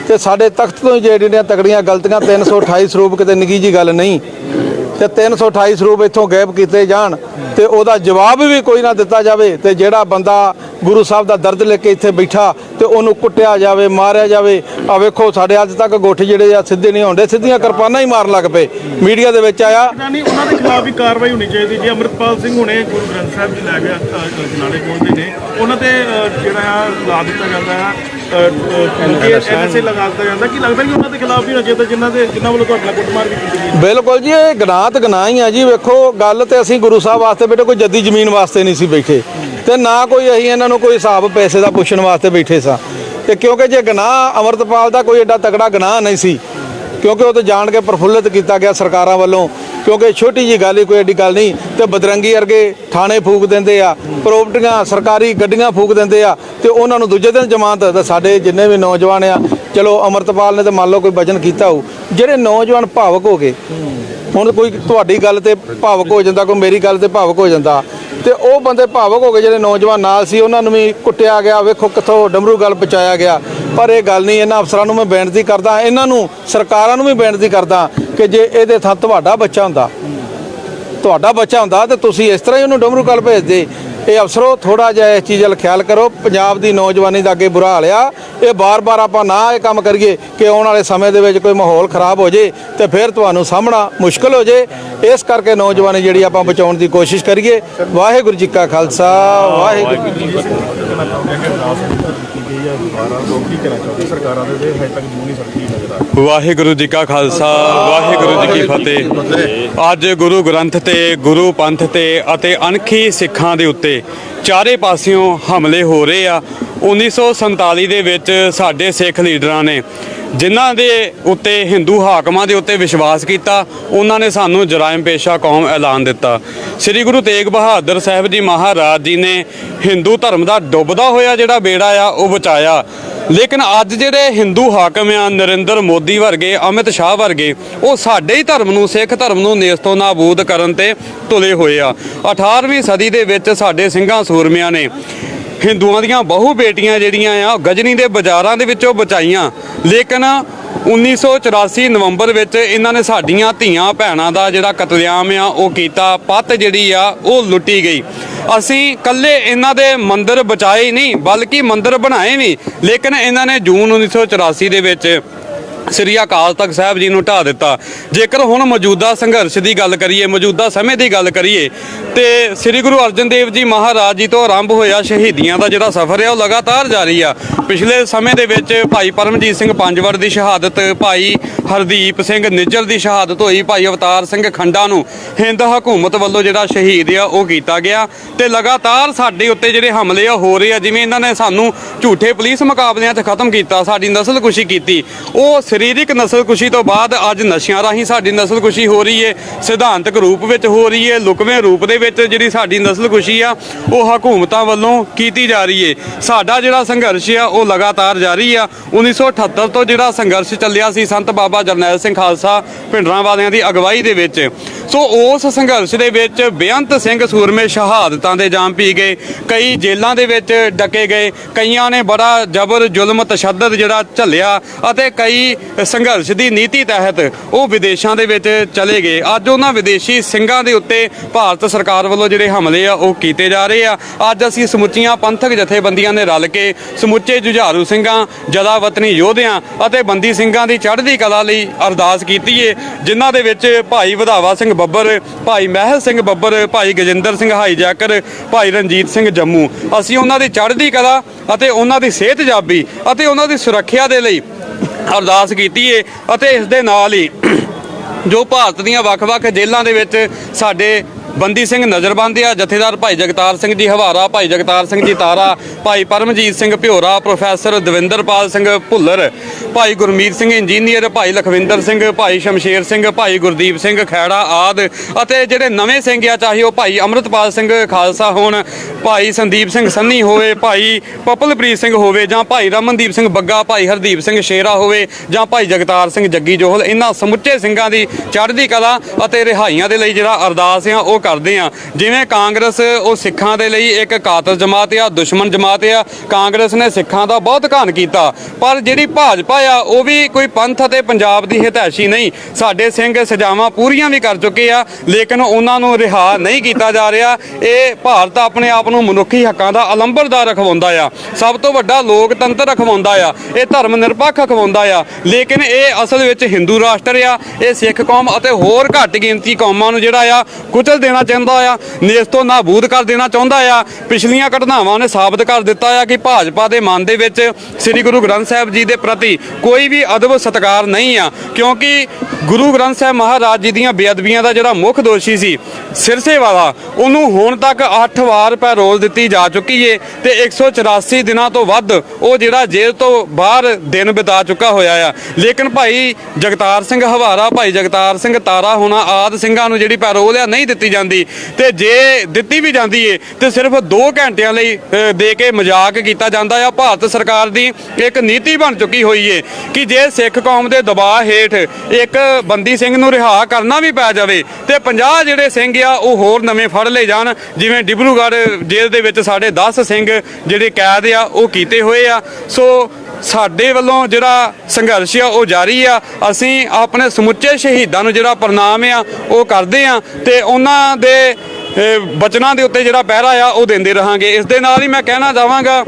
ਤੇ ਸਾਡੇ ਤਖਤ ਤੋਂ ਹੀ ਜਿਹੜੀਆਂ ਤਕੜੀਆਂ ਗਲਤੀਆਂ 328 ਸਰੂਪ ਕਿਤੇ ਨਿੱਕੀ ਜੀ ਗੱਲ ਨਹੀਂ। ਤੇ 328 ਸਰੂਪ ਇੱਥੋਂ ਗਾਇਬ ਕੀਤੇ ਜਾਣ ਤੇ ਉਹਦਾ ਜਵਾਬ ਵੀ ਕੋਈ ਨਾ ਦਿੱਤਾ ਜਾਵੇ ਤੇ ਜਿਹੜਾ ਬੰਦਾ ਗੁਰੂ ਸਾਹਿਬ ਦਾ ਦਰਦ ਲੈ ਕੇ ਇੱਥੇ ਬੈਠਾ ਤੇ ਉਹਨੂੰ ਕੁੱਟਿਆ ਜਾਵੇ ਮਾਰਿਆ ਜਾਵੇ ਆ ਵੇਖੋ ਸਾਡੇ ਅੱਜ ਤੱਕ ਗੋਠ ਜਿਹੜੇ ਆ ਸਿੱਧੇ ਨਹੀਂ ਹੁੰਦੇ ਸਿੱਧੀਆਂ ਕਿਰਪਾਨਾਂ ਹੀ ਮਾਰਨ ਲੱਗ ਪਏ। ਮੀਡੀਆ ਦੇ ਵਿੱਚ ਆਇਆ। ਨਹੀਂ ਉਹਨਾਂ ਦੇ ਖਿਲਾਫ ਵੀ ਕਾਰਵਾਈ ਹੋਣੀ ਚਾਹੀਦੀ ਜੇ। ਅੰਮ੍ਰਿਤਪਾਲ ਸਿੰਘ ਹੁਣੇ ਗੁਰੂ ਗ੍ਰੰਥ ਸਾਹਿਬ ਜੀ ਲੈ ਕੇ ਅ, ਜਨਾਲੇ ਪਹੁੰਚਦੇ ਨੇ। ਉਹਨਾਂ ਤੇ ਜਿਹੜਾ ਆ ਲਾ ਦਿੱਤਾ ਜਾਂਦਾ ਹੈ ਐਨਐਸਏ ਲਗਾ ਦਿੱਤਾ ਜਾਂਦਾ। ਕੀ ਲੱਗਦਾ ਕਿ ਉਹਨਾਂ ਦੇ ਖਿਲਾਫ ਵੀ ਹੋਣਾ ਚਾਹੀਦਾ, ਜਿਨ੍ਹਾਂ ਦੇ ਜਿਨ੍ਹਾਂ ਵੱਲੋਂ ਤੁਹਾਡੇ ਨਾਲ ਕੁੱਟਮਾਰ ਵੀ ਕੀਤੀ ਗਈ ਬਿਲਕੁਲ ਜੀ, ਇਹ ਗੁਨਾਹ ਤੇ ਗੁਨਾਹ ਹੀ ਆ ਜੀ। ਵੇਖੋ, ਗੱਲ ਤੇ ਅਸੀਂ ਗੁਰੂ ਸਾਹਿਬ ਵਾਸਤੇ ਬੈਠੇ, ਕੋਈ ਜੱਦੀ ਜ਼ਮੀਨ ਵਾਸਤੇ ਨਹੀਂ ਸੀ ਬੈਠੇ। ਤੇ ਨਾ ਕੋਈ ਅਸੀਂ ਇਹਨਾਂ ਨੂੰ ਕੋਈ ਹਿਸਾਬ ਪੈਸੇ ਦਾ ਪੁੱਛਣ ਵਾਸਤੇ ਬੈਠੇ ਸਾਂ। ਤੇ ਕਿਉਂਕਿ ਜੇ ਗੁਨਾਹ ਅਮਰਤਪਾਲ ਦਾ ਕੋਈ ਏਡਾ ਤਕੜਾ ਗੁਨਾਹ ਨਹੀਂ ਸੀ ਕਿਉਂਕਿ ਉਹ ਤਾਂ ਜਾਣ ਕੇ ਪ੍ਰਫੁੱਲਿਤ ਕੀਤਾ ਗਿਆ ਸਰਕਾਰਾਂ ਵੱਲੋਂ, ਕਿਉਂਕਿ ਛੋਟੀ ਜੀ ਗੱਲ ਹੀ ਕੋਈ ਐਡੀ ਗੱਲ ਨਹੀਂ, ਤੇ ਬਦਰੰਗੀ ਵਰਗੇ ਥਾਣੇ ਫੂਕ ਦਿੰਦੇ ਆ, ਪ੍ਰਾਪਰਟੀਆਂ ਸਰਕਾਰੀ ਗੱਡੀਆਂ ਫੂਕ ਦਿੰਦੇ ਆ, ਤੇ ਉਹਨਾਂ ਨੂੰ ਦੂਜੇ ਦਿਨ ਜ਼ਮਾਨਤ ਤੇ ਸਾਡੇ ਜਿੰਨੇ ਵੀ ਨੌਜਵਾਨ ਆ, ਚਲੋ ਅਮਰਤਪਾਲ ਨੇ ਤਾਂ ਮੰਨ ਲਓ ਕੋਈ ਵਜਨ ਕੀਤਾ ਹੋਊ, ਜਿਹੜੇ ਨੌਜਵਾਨ ਭਾਵਕ ਹੋ ਗਏ, ਹੁਣ ਕੋਈ ਤੁਹਾਡੀ ਗੱਲ ਤੇ ਭਾਵਕ ਹੋ ਜਾਂਦਾ, ਕੋਈ ਮੇਰੀ ਗੱਲ ਤੇ ਭਾਵਕ ਹੋ ਜਾਂਦਾ ਤੇ ਉਹ ਬੰਦੇ ਭਾਵਕ ਹੋ ਗਏ ਜਿਹੜੇ ਨੌਜਵਾਨ ਨਾਲ ਸੀ, ਉਹਨਾਂ ਨੂੰ ਵੀ ਕੁੱਟਿਆ ਗਿਆ। ਵੇਖੋ ਕਿੱਥੋਂ ਡਮਰੂ ਗੱਲ ਪਹੁੰਚਾਇਆ ਗਿਆ। ਪਰ ਇਹ ਗੱਲ ਨਹੀਂ, ਇਹਨਾਂ ਅਫਸਰਾਂ ਨੂੰ ਮੈਂ ਬੇਨਤੀ ਕਰਦਾ, ਇਹਨਾਂ ਨੂੰ, ਸਰਕਾਰਾਂ ਨੂੰ ਵੀ ਬੇਨਤੀ ਕਰਦਾ ਕਿ ਜੇ ਇਹਦੇ ਥਾਂ ਤੁਹਾਡਾ ਬੱਚਾ ਹੁੰਦਾ, ਤੁਹਾਡਾ ਬੱਚਾ ਹੁੰਦਾ ਤੇ ਤੁਸੀਂ ਇਸ ਤਰ੍ਹਾਂ ਹੀ ਉਹਨੂੰ ਡਮਰੂ ਗੱਲ ਭੇਜਦੇ ਇਹ ਅਫਸਰੋ ਥੋੜਾ ਜਿਹਾ ਇਸ ਚੀਜ਼ ਵੱਲ ਖਿਆਲ ਕਰੋ। ਪੰਜਾਬ ਦੀ ਨੌਜਵਾਨੀ ਦਾ ਅੱਗੇ ਬੁਰਾ ਹਾਲ ਆ। ਇਹ ਬਾਰ-ਬਾਰ ਆਪਾਂ ਨਾ ਇਹ ਕੰਮ ਕਰੀਏ ਕਿ ਆਉਣ ਵਾਲੇ ਸਮੇਂ ਦੇ ਵਿੱਚ ਕੋਈ ਮਾਹੌਲ ਖਰਾਬ ਹੋ ਜੇ ਤੇ ਫਿਰ ਤੁਹਾਨੂੰ ਸਾਹਮਣਾ ਮੁਸ਼ਕਲ ਹੋ ਜੇ। ਇਸ ਕਰਕੇ ਨੌਜਵਾਨੀ ਜਿਹੜੀ ਆਪਾਂ ਬਚਾਉਣ ਦੀ ਕੋਸ਼ਿਸ਼ ਕਰੀਏ। ਵਾਹਿਗੁਰੂ ਜੀ ਕਾ ਖਾਲਸਾ, ਵਾਹਿਗੁਰੂ ਜੀ ਕੀ ਫਤਿਹ। ਵਾਹਿਗੁਰੂ ਜੀ ਕਾ ਖਾਲਸਾ, ਵਾਹਿਗੁਰੂ ਜੀ ਕੀ ਫਤਿਹ। ਅੱਜ ਗੁਰੂ ਗ੍ਰੰਥ ਤੇ, ਗੁਰੂ ਪੰਥ ਤੇ ਅਤੇ ਅਣਖੀ ਸਿੱਖਾਂ ਦੇ ਉੱਤੇ ਚਾਰੇ ਪਾਸਿਓਂ ਹਮਲੇ ਹੋ ਰਹੇ ਆ। 1947 ਦੇ ਵਿੱਚ ਸਾਡੇ ਸਿੱਖ ਲੀਡਰਾਂ ਨੇ ਜਿਨ੍ਹਾਂ ਦੇ ਉੱਤੇ ਹਿੰਦੂ ਹਾਕਮਾਂ ਦੇ ਉੱਤੇ ਵਿਸ਼ਵਾਸ ਕੀਤਾ, ਉਹਨਾਂ ਨੇ ਸਾਨੂੰ ਜਰਾਇਮ ਪੇਸ਼ਾ ਕੌਮ ਐਲਾਨ ਦਿੱਤਾ। ਸ੍ਰੀ ਗੁਰੂ ਤੇਗ ਬਹਾਦਰ ਸਾਹਿਬ ਜੀ ਮਹਾਰਾਜ ਜੀ ਨੇ ਹਿੰਦੂ ਧਰਮ ਦਾ ਡੁੱਬਦਾ ਹੋਇਆ ਜਿਹੜਾ ਬੇੜਾ ਆ, ਉਹ ਬਚਾਇਆ। ਲੇਕਿਨ ਅੱਜ ਜਿਹੜੇ ਹਿੰਦੂ ਹਾਕਮ ਆ, ਨਰਿੰਦਰ ਮੋਦੀ ਵਰਗੇ, ਅਮਿਤ ਸ਼ਾਹ ਵਰਗੇ, ਉਹ ਸਾਡੇ ਹੀ ਧਰਮ ਨੂੰ, ਸਿੱਖ ਧਰਮ ਨੂੰ ਨੇਸਤੋਂ ਨਾਬੂਦ ਕਰਨ ਤੇ ਤੁਲੇ ਹੋਏ ਆ। 18ਵੀਂ ਸਦੀ ਦੇ ਵਿੱਚ ਸਾਡੇ ਸਿੰਘਾਂ ਸੂਰਮਿਆਂ ਨੇ ਹਿੰਦੂਆਂ ਦੀਆਂ ਬਹੁ ਬੇਟੀਆਂ ਜਿਹੜੀਆਂ ਆ, ਉਹ ਗਜਨੀ ਦੇ ਬਾਜ਼ਾਰਾਂ ਦੇ ਵਿੱਚੋਂ ਬਚਾਈਆਂ। ਲੇਕਿਨ 1984 ਨਵੰਬਰ ਵਿੱਚ ਇਹਨਾਂ ਨੇ ਸਾਡੀਆਂ ਧੀਆਂ ਭੈਣਾਂ ਦਾ ਜਿਹੜਾ ਕਤਲੇਆਮ ਆ, ਉਹ ਕੀਤਾ। ਪੱਤ ਜਿਹੜੀ ਆ, ਉਹ ਲੁੱਟੀ ਗਈ। ਅਸੀਂ ਕੱਲੇ ਇਹਨਾਂ ਦੇ ਮੰਦਰ ਬਚਾਏ ਨਹੀਂ, ਬਲਕਿ ਮੰਦਰ ਬਣਾਏ ਵੀ। ਲੇਕਿਨ ਇਹਨਾਂ ਨੇ ਜੂਨ 1984 ਦੇ ਵਿੱਚ ਸ੍ਰੀ ਅਕਾਲ ਤਖਤ ਸਾਹਿਬ ਜੀ ਨੂੰ ਢਾ ਦਿੱਤਾ। ਜੇਕਰ ਹੁਣ ਮੌਜੂਦਾ ਸੰਘਰਸ਼ ਦੀ ਗੱਲ ਕਰੀਏ, ਮੌਜੂਦਾ ਸਮੇਂ ਦੀ ਗੱਲ ਕਰੀਏ, ਤੇ ਸ੍ਰੀ ਗੁਰੂ ਅਰਜਨ ਦੇਵ ਜੀ ਮਹਾਰਾਜ ਜੀ ਤੋਂ ਆਰੰਭ ਹੋਇਆ ਸ਼ਹੀਦੀਆਂ ਦਾ ਜਿਹੜਾ ਸਫ਼ਰ ਹੈ ਉਹ ਲਗਾਤਾਰ ਜਾਰੀ ਆ। ਪਿਛਲੇ ਸਮੇਂ ਦੇ ਵਿੱਚ ਭਾਈ ਪਰਮਜੀਤ ਸਿੰਘ ਪੰਜਵੜ ਦੀ ਸ਼ਹਾਦਤ ਭਾਈ ਹਰਦੀਪ ਸਿੰਘ ਨਿੱਜਰ ਦੀ ਸ਼ਹਾਦਤ ਹੋਈ, ਭਾਈ ਅਵਤਾਰ ਸਿੰਘ ਖੰਡਾ ਨੂੰ ਹਿੰਦ ਹਕੂਮਤ ਵੱਲੋਂ ਜਿਹੜਾ ਸ਼ਹੀਦ ਆ, ਉਹ ਕੀਤਾ ਗਿਆ। ਤੇ ਲਗਾਤਾਰ ਸਾਡੇ ਉੱਤੇ ਜਿਹੜੇ ਹਮਲੇ ਆ, ਹੋ ਰਹੇ ਆ, ਜਿਵੇਂ ਇਹਨਾਂ ਨੇ ਸਾਨੂੰ ਝੂਠੇ ਪੁਲਿਸ ਮੁਕਾਬਲਿਆਂ 'ਚ ਖਤਮ ਕੀਤਾ, ਸਾਡੀ ਨਸਲਕੁਸ਼ੀ ਕੀਤੀ, ਉਹ ਸਰੀਰਕ ਨਸਲਕੁਸ਼ੀ ਤੋਂ ਬਾਅਦ ਅੱਜ ਨਸ਼ਿਆਂ ਰਾਹੀਂ ਸਾਡੀ ਨਸਲਕੁਸ਼ੀ ਹੋ ਰਹੀ ਏ, ਸਿਧਾਂਤਕ ਰੂਪ ਵਿੱਚ ਹੋ ਰਹੀ ਏ, ਲੁਕਵੇਂ ਰੂਪ ਦੇ ਵਿੱਚ ਜਿਹੜੀ ਸਾਡੀ ਨਸਲਕੁਸ਼ੀ ਆ, ਉਹ ਹਕੂਮਤਾਂ ਵੱਲੋਂ ਕੀਤੀ ਜਾ ਰਹੀ ਏ। ਸਾਡਾ ਜਿਹੜਾ ਸੰਘਰਸ਼ ਆ, ਉਹ ਲਗਾਤਾਰ ਜਾਰੀ ਆ। 1978 ਤੋਂ ਜਿਹੜਾ ਸੰਘਰਸ਼ ਚੱਲਿਆ ਸੀ, ਸੰਤ ਬਾਬਾ ਜਰਨੈਲ ਸਿੰਘ ਖਾਲਸਾ ਭਿੰਡਰਾਂ ਵਾਲਿਆਂ ਦੀ ਅਗਵਾਈ ਦੇ ਵਿੱਚ। ਸੋ ਉਸ ਸੰਘਰਸ਼ ਦੇ ਵਿੱਚ ਬੇਅੰਤ ਸਿੰਘ ਸੂਰਮੇ ਸ਼ਹਾਦਤਾਂ ਦੇ ਜਾਮ ਪੀ ਗਏ। ਕਈ ਜੇਲ੍ਹਾਂ ਦੇ ਵਿੱਚ ਡਕੇ ਗਏ। ਕਈਆਂ ਨੇ ਬੜਾ ਜ਼ਬਰ ਜ਼ੁਲਮ ਤਸ਼ੱਦਦ ਜਿਹੜਾ ਝੱਲਿਆ ਅਤੇ ਕਈ ਸੰਘਰਸ਼ ਦੀ ਨੀਤੀ ਤਹਿਤ ਉਹ ਵਿਦੇਸ਼ਾਂ ਦੇ ਵਿੱਚ ਚਲੇ ਗਏ। ਅੱਜ ਉਹਨਾਂ ਵਿਦੇਸ਼ੀ ਸਿੰਘਾਂ ਦੇ ਉੱਤੇ ਭਾਰਤ ਸਰਕਾਰ ਵੱਲੋਂ ਜਿਹੜੇ ਹਮਲੇ ਆ, ਉਹ ਕੀਤੇ ਜਾ ਰਹੇ ਆ। ਅੱਜ ਅਸੀਂ ਸਮੁੱਚੀਆਂ ਪੰਥਕ ਜਥੇਬੰਦੀਆਂ ਨੇ ਰਲ ਕੇ ਸਮੁੱਚੇ ਜੁਝਾਰੂ ਸਿੰਘਾਂ ਜਦਾ ਵਤਨੀ ਯੋਧਿਆਂ ਅਤੇ ਬੰਦੀ ਸਿੰਘਾਂ ਦੀ ਚੜ੍ਹਦੀ ਕਲਾ ਲਈ ਅਰਦਾਸ ਕੀਤੀ ਏ, ਜਿਨ੍ਹਾਂ ਦੇ ਵਿੱਚ ਭਾਈ ਵਧਾਵਾ ਸਿੰਘ ਬੱਬਰ, ਭਾਈ ਮਹਿਲ ਸਿੰਘ ਬੱਬਰ, ਭਾਈ ਗਜਿੰਦਰ ਸਿੰਘ ਹਾਈਜੈਕਰ ਭਾਈ ਰਣਜੀਤ ਸਿੰਘ ਜੰਮੂ। ਅਸੀਂ ਉਹਨਾਂ ਦੀ ਚੜ੍ਹਦੀ ਕਲਾ ਅਤੇ ਉਹਨਾਂ ਦੀ ਸਿਹਤਯਾਬੀ ਅਤੇ ਉਹਨਾਂ ਦੀ ਸੁਰੱਖਿਆ ਦੇ ਲਈ ਅਰਦਾਸ ਕੀਤੀ ਏ ਅਤੇ ਇਸ ਦੇ ਨਾਲ ਹੀ ਜੋ ਭਾਰਤ ਦੀਆਂ ਵੱਖ-ਵੱਖ ਜੇਲ੍ਹਾਂ ਦੇ ਵਿੱਚ ਸਾਡੇ ਬੰਦੀ ਸਿੰਘ ਨਜ਼ਰਬੰਦ ਆ, ਜਥੇਦਾਰ ਭਾਈ ਜਗਤਾਰ ਸਿੰਘ ਜੀ ਹਵਾਰਾ, ਭਾਈ ਜਗਤਾਰ ਸਿੰਘ ਜੀ ਤਾਰਾ, ਭਾਈ ਪਰਮਜੀਤ ਸਿੰਘ ਭਿਓਰਾ, ਪ੍ਰੋਫੈਸਰ ਦਵਿੰਦਰਪਾਲ ਸਿੰਘ ਭੁੱਲਰ, ਭਾਈ ਗੁਰਮੀਤ ਸਿੰਘ ਇੰਜੀਨੀਅਰ, ਭਾਈ ਲਖਵਿੰਦਰ ਸਿੰਘ, ਭਾਈ ਸ਼ਮਸ਼ੇਰ ਸਿੰਘ, ਭਾਈ ਗੁਰਦੀਪ ਸਿੰਘ ਖੈੜਾ ਆਦ, ਅਤੇ ਜਿਹੜੇ ਨਵੇਂ ਸਿੰਘ ਆ, ਚਾਹੇ ਉਹ ਭਾਈ ਅੰਮ੍ਰਿਤਪਾਲ ਸਿੰਘ ਖਾਲਸਾ ਹੋਣ, ਭਾਈ ਸੰਦੀਪ ਸਿੰਘ ਸੰਨੀ ਹੋਵੇ, ਭਾਈ ਪਪਲਪ੍ਰੀਤ ਸਿੰਘ ਹੋਵੇ, ਜਾਂ ਭਾਈ ਰਮਨਦੀਪ ਸਿੰਘ ਬੱਗਾ, ਭਾਈ ਹਰਦੀਪ ਸਿੰਘ ਸ਼ੇਰਾ ਹੋਵੇ, ਜਾਂ ਭਾਈ ਜਗਤਾਰ ਸਿੰਘ ਜੱਗੀ ਜੋਹਲ ਇਹਨਾਂ ਸਮੁੱਚੇ ਸਿੰਘਾਂ ਦੀ ਚੜ੍ਹਦੀ ਕਲਾ ਅਤੇ ਰਿਹਾਈਆਂ ਦੇ ਲਈ ਜਿਹੜਾ ਅਰਦਾਸ ਆ, ਉਹ ਕਰਦੇ ਆ ਜਿਵੇਂ ਕਾਂਗਰਸ ਉਹ ਸਿੱਖਾਂ ਦੇ ਲਈ ਇੱਕ ਕਾਤਲ ਜਮਾਤ ਆ, ਦੁਸ਼ਮਣ ਜਮਾਤ ਆ, ਕਾਂਗਰਸ ਨੇ ਸਿੱਖਾਂ ਦਾ ਬਹੁਤ ਘਾਣ ਕੀਤਾ। ਪਰ ਜਿਹੜੀ ਭਾਜਪਾ ਆ, ਉਹ ਵੀ ਕੋਈ ਪੰਥ ਅਤੇ ਪੰਜਾਬ ਦੀ ਹਿਤੈਸ਼ੀ ਨਹੀਂ। ਸਾਡੇ ਸਿੰਘ ਸਜ਼ਾਵਾਂ ਪੂਰੀਆਂ ਵੀ ਕਰ ਚੁੱਕੇ ਆ, ਲੇਕਿਨ ਉਹਨਾਂ ਨੂੰ ਰਿਹਾ ਨਹੀਂ ਕੀਤਾ ਜਾ ਰਿਹਾ। ਇਹ ਭਾਰਤ ਆਪਣੇ ਆਪ ਨੂੰ ਮਨੁੱਖੀ ਹੱਕਾਂ ਦਾ ਅਲੰਬਰਦਾਰ ਰਖਵਾਉਂਦਾ ਆ। ਸਭ ਤੋਂ ਵੱਡਾ ਲੋਕਤੰਤਰ ਰਖਵਾਉਂਦਾ ਆ। ਇਹ ਧਰਮ ਨਿਰਪੱਖ ਰਖਵਾਉਂਦਾ ਆ। ਲੇਕਿਨ ਇਹ ਅਸਲ ਵਿੱਚ ਹਿੰਦੂ ਰਾਸ਼ਟਰ ਆ। ਇਹ ਸਿੱਖ ਕੌਮ ਅਤੇ ਹੋਰ ਘੱਟ ਗਿਣਤੀ ਕੌਮਾਂ ਨੂੰ ਜਿਹੜਾ ਆ, ਕੁਚਲ ਦੇਣਾ ਚਾਹੁੰਦਾ ਆ ਇਸ ਤੋਂ ਨਾਬੂਦ ਕਰ ਦੇਣਾ ਚਾਹੁੰਦਾ ਆ। ਪਿਛਲੀਆਂ ਘਟਨਾਵਾਂ ਨੇ ਸਾਬਤ ਕਰ ਦਿੱਤਾ ਆ ਕਿ ਭਾਜਪਾ ਦੇ ਮਨ ਦੇ ਵਿੱਚ ਸ੍ਰੀ ਗੁਰੂ ਗ੍ਰੰਥ ਸਾਹਿਬ ਜੀ ਦੇ ਪ੍ਰਤੀ ਕੋਈ ਵੀ ਅਦਬ ਸਤਕਾਰ ਨਹੀਂ ਆ, ਕਿਉਂਕਿ ਗੁਰੂ ਗ੍ਰੰਥ ਸਾਹਿਬ ਮਹਾਰਾਜ ਜੀ ਦੀਆਂ ਬੇਅਦਬੀਆਂ ਦਾ ਜਿਹੜਾ ਮੁੱਖ ਦੋਸ਼ੀ ਸੀ ਸਿਰਸੇ ਵਾਲਾ ਉਹਨੂੰ ਹੁਣ ਤੱਕ 8 ਵਾਰ ਪੈਰੋਲ ਦਿੱਤੀ ਜਾ ਚੁੱਕੀ ਏ ਤੇ 184 ਦਿਨਾਂ ਤੋਂ ਵੱਧ ਉਹ ਜਿਹੜਾ ਜੇਲ੍ਹ ਤੋਂ ਬਾਹਰ ਦਿਨ ਬਿਤਾ ਚੁੱਕਾ ਹੋਇਆ ਆ। ਲੇਕਿਨ ਭਾਈ ਜਗਤਾਰ ਸਿੰਘ ਹਵਾਰਾ, ਭਾਈ ਜਗਤਾਰ ਸਿੰਘ ਤਾਰਾ ਹੋਣਾ ਆਦ ਸਿੰਘਾਂ ਨੂੰ ਜਿਹੜੀ ਪੈਰੋਲ ਆ ਨਹੀਂ ਦਿੱਤੀ ਜਾਂਦੀ। ਤੇ ਜੇ ਦਿੱਤੀ ਵੀ ਜਾਂਦੀ ਏ, ਤੇ ਸਿਰਫ 2 ਘੰਟਿਆਂ ਲਈ ਦੇ ਕੇ ਮਜ਼ਾਕ ਕੀਤਾ ਜਾਂਦਾ ਆ। ਭਾਰਤ ਸਰਕਾਰ ਦੀ ਇੱਕ ਨੀਤੀ ਬਣ ਚੁੱਕੀ ਹੋਈ ਏ ਕਿ ਜੇ ਸਿੱਖ ਕੌਮ ਦੇ ਦਬਾਅ ਹੇਠ ਇੱਕ ਬੰਦੀ ਸਿੰਘ ਨੂੰ ਰਿਹਾ ਕਰਨਾ ਵੀ ਪੈ ਜਾਵੇ, ਤੇ 50 ਜਿਹੜੇ ਸਿੰਘ ਆ, ਉਹ ਹੋਰ ਨਵੇਂ ਫੜ ਲਏ ਜਾਣ। ਜਿਵੇਂ ਡਿਬਰੂਗੜ੍ਹ ਜੇਲ੍ਹ ਦੇ ਵਿੱਚ ਸਾਡੇ 10 ਸਿੰਘ ਜਿਹੜੇ ਕੈਦ ਆ, ਉਹ ਕੀਤੇ ਹੋਏ ਆ। ਸੋ ਸਾਡੇ ਵੱਲੋਂ ਜਿਹੜਾ ਸੰਘਰਸ਼ ਆ, ਉਹ ਜਾਰੀ ਆ। ਅਸੀਂ ਆਪਣੇ ਸਮੁੱਚੇ ਸ਼ਹੀਦਾਂ ਨੂੰ ਜਿਹੜਾ ਪ੍ਰਣਾਮ ਆ, ਉਹ ਕਰਦੇ ਆ ਤੇ ਉਹਨਾਂ ਦੇ ਬਚਨਾਂ ਦੇ ਉੱਤੇ ਜਿਹੜਾ ਪਹਿਰਾ ਆ, ਉਹ ਦਿੰਦੇ ਰਹਾਂਗੇ। ਇਸ ਦੇ ਨਾਲ ਹੀ ਮੈਂ ਕਹਿਣਾ ਚਾਹਾਂਗਾ